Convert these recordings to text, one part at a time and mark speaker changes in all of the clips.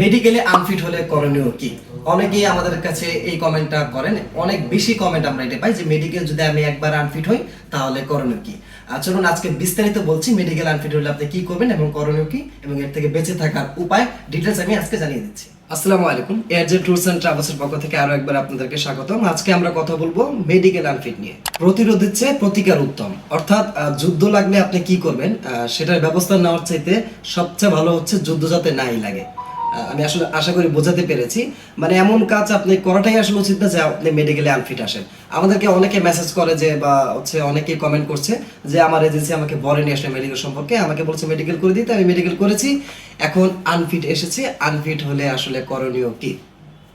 Speaker 1: মেডিকেলে আনফিট হলে করণীয় কি? অনেকেই আমাদের কাছে এই কমেন্টটা করেন। অনেক বেশি কমেন্ট আমরা এটা পাই যে মেডিকেল যদি আমি একবার আনফিট হই, তাহলে করণীয় কি? চলুন আজকে বিস্তারিত বলছি মেডিকেল আনফিট হলে আপনি কি করবেন এবং করণীয় কি এবং এর থেকে বেঁচে থাকার উপায় ডিটেলস আমি আজকে জানিয়ে দিচ্ছি। আসসালামু আলাইকুম। এয়ারজে ট্যুরস অ্যান্ড ট্রাভেলসের পক্ষ থেকে আরও একবার আপনাদেরকে স্বাগতম। আজকে আমরা কথা বলব মেডিকেল আনফিট নিয়ে। প্রতিরোধের চেয়ে প্রতিকার উত্তম। অর্থাৎ যুদ্ধ লাগলে আপনি কি করবেন? সেটার ব্যবস্থা নেওয়ার চাইতে সবচেয়ে ভালো হচ্ছে যুদ্ধ যাতে নাই লাগে। আমি আসলে আশা করি বোঝাতে পেরেছি। মানে এমন কাজ আপনি করাটাই আসলে উচিত না যে আপনি মেডিকেলে আনফিট আসেন। আমাদেরকে অনেকে মেসেজ করে যে বা হচ্ছে অনেকে কমেন্ট করছে যে আমার এজেন্সি আমাকে বলেনি আসলে মেডিকেল সম্পর্কে, আমাকে বলছে মেডিকেল করে দিতে, আমি মেডিকেল করেছি। এখন আনফিট এসেছে আনফিট হলে আসলে করণীয় কি?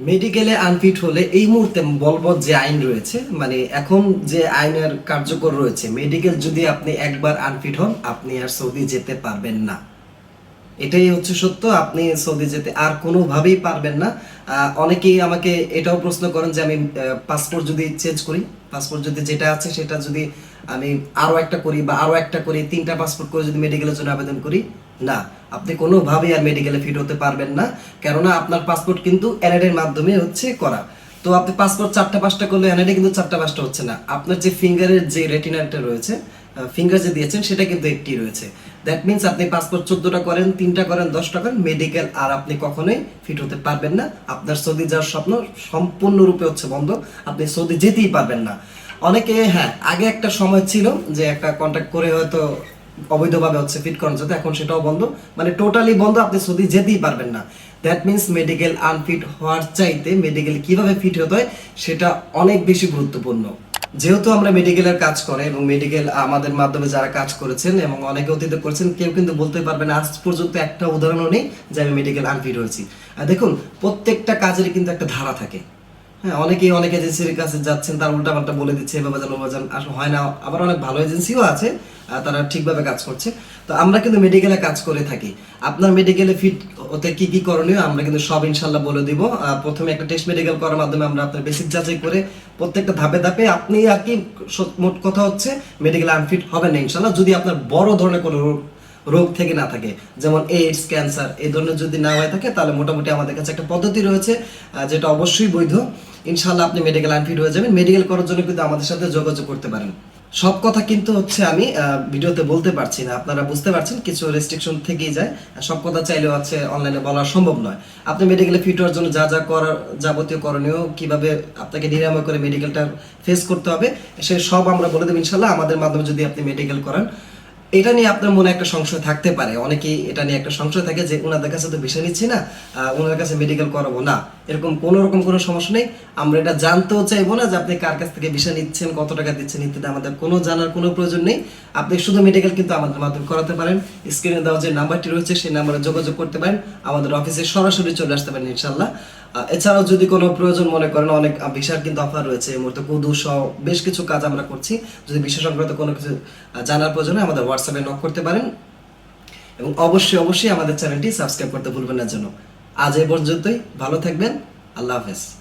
Speaker 1: মেডিকেলে আনফিট হলে এই মুহূর্তে বলবৎ যে আইন রয়েছে মানে এখন যে আইনের কার্যকর রয়েছে মেডিকেল যদি আপনি একবার আনফিট হন, আপনি আর সৌদি যেতে পারবেন না। এটাই হচ্ছে সত্য। আপনি সৌদি যেতে আর কোনোভাবেই পারবেন না। অনেকেই আমাকে এটাও প্রশ্ন করেন যে আমি পাসপোর্ট যদি চেঞ্জ করি পাসপোর্ট যদি যেটা আছে সেটা যদি আমি আরও একটা করি বা আরও একটা করি তিনটা পাসপোর্ট করে যদি মেডিকেলের জন্য আবেদন করি, না। আপনি কোনোভাবেই আর মেডিকেলে ফিট হতে পারবেন না। কেননা আপনার পাসপোর্ট কিন্তু এনআইডির মাধ্যমে হচ্ছে করা। তো আপনি পাসপোর্ট চারটা পাঁচটা করলে এনআইডি কিন্তু চারটা পাঁচটা হচ্ছে না। আপনার যে ফিঙ্গারের যে রেটিনাটা রয়েছে ফিঙ্গার যে দিয়েছেন সেটা কিন্তু একটি রয়েছে। দ্যাট মিন্স আপনি পাসপোর্ট চোদ্দটা করেন, তিনটা করেন, দশটা করেন মেডিকেল আর আপনি কখনোই ফিট হতে পারবেন না। আপনার সৌদি যাওয়ার স্বপ্ন সম্পূর্ণরূপে হচ্ছে বন্ধ। আপনি সৌদি যেতেই পারবেন না। অনেকে হ্যাঁ আগে একটা সময় ছিল যে একটা কন্ট্যাক্ট করে হয়তো অবৈধভাবে হচ্ছে ফিট করানো যেত, এখন সেটাও বন্ধ। মানে টোটালি বন্ধ, আপনি সৌদি যেতেই পারবেন না। দ্যাট মিন্স মেডিকেল আনফিট হওয়ার চাইতে মেডিকেল কীভাবে ফিট হতে হয়, সেটা অনেক বেশি গুরুত্বপূর্ণ। যেহেতু আমরা মেডিকেলের কাজ করে এবং মেডিকেল আমাদের মাধ্যমে যারা কাজ করেছেন এবং অনেকে অতীত করেছেন, কেউ কিন্তু বলতে পারবেন আজ পর্যন্ত একটা উদাহরণও নেই যে আমি মেডিকেল আনফিট হয়েছি দেখুন, প্রত্যেকটা কাজের কিন্তু একটা ধারা থাকে। হ্যাঁ অনেকেই অনেক এজেন্সির কাছে যাচ্ছেন, তার উল্টা পাল্টা বলে দিচ্ছে এভাবে যেন ওভাবে আসলে হয় না, আবার অনেক ভালো এজেন্সিও আছে তারা ঠিকভাবে কাজ করছে। তো আমরা কিন্তু মেডিকেলে কাজ করে থাকি। আপনার মেডিকেলে ফিট হতে কি কি করণীয় আমরা কিন্তু সব ইনশাল্লাহ বলে দিব। প্রথমে একটা টেস্ট মেডিকেল করার মাধ্যমে আমরা আপনার বেসিক যাচাই করে প্রত্যেকটা ধাপে ধাপে আপনি আর কি মোট কথা হচ্ছে মেডিকেল আনফিট হবে না ইনশাল্লাহ যদি আপনার বড় ধরনের কোনো রোগ রোগ থেকে না থাকে। যেমন এইডস ক্যান্সার এই ধরনের যদি না হয়ে থাকে, তাহলে মোটামুটি আমাদের কাছে একটা পদ্ধতি রয়েছে যেটা অবশ্যই বৈধ। ইনশাল্লাহ আপনি মেডিকেল আনফিট হয়ে যাবেন। মেডিকেল করার জন্য কিন্তু আমাদের সাথে যোগাযোগ করতে পারেন। সব কথা কিন্তু হচ্ছে আমি ভিডিওতে বলতে পারছি না। আপনারা বুঝতে পারছেন, কিছু রেস্ট্রিকশন থেকেই যায়। সব কথা চাইলেও হচ্ছে অনলাইনে বলা সম্ভব নয়। আপনি মেডিকেলে ফিট হওয়ার জন্য যা যা করার, যাবতীয় করণীয়, কীভাবে আপনাকে নিরাময় করে মেডিকেলটা ফেস করতে হবে, সে সব আমরা বলে দেবো ইনশাল্লাহ আমাদের মাধ্যমে যদি আপনি মেডিকেল করান এটা নিয়ে আপনার মনে একটা সংশয় থাকতে পারে। অনেকেই এটা নিয়ে একটা সংশয় থাকে যে ওনাদের কাছে তো বিষয় নিচ্ছি না আহ, ওনাদের কাছে মেডিকেল করাবো না। এরকম কোনো রকম কোনো সমস্যা নেই। আমরা এটা জানতেও চাইব না যে আপনি কার কাছ থেকে বিষয় নিচ্ছেন কত টাকা দিচ্ছেন? ইত্যাদি। আমাদের কোনো জানার কোনো প্রয়োজন নেই। আপনি শুধু মেডিকেল কিন্তু আমাদের মাধ্যমে করাতে পারেন। স্ক্রিনে দেওয়া যে নাম্বারটি রয়েছে সেই নাম্বারে যোগাযোগ করতে পারেন। আমাদের অফিসে সরাসরি চলে আসতে পারেন ইনশাল্লাহ এছাড়াও যদি কোনো প্রয়োজন মনে করেন, অনেক বিষয়ের কিন্তু অফার রয়েছে। এই মুহূর্তে কুদু সহ বেশ কিছু কাজ আমরা করছি। যদি বিষয় সংক্রান্ত কোনো কিছু জানার জানার প্রয়োজনে আমাদের হোয়াটসঅ্যাপে নক করতে পারেন। এবং অবশ্যই অবশ্যই আমাদের চ্যানেলটি সাবস্ক্রাইব করতে ভুলবেন না যেন। আজ এ পর্যন্তই। ভালো থাকবেন। আল্লাহ হাফেজ।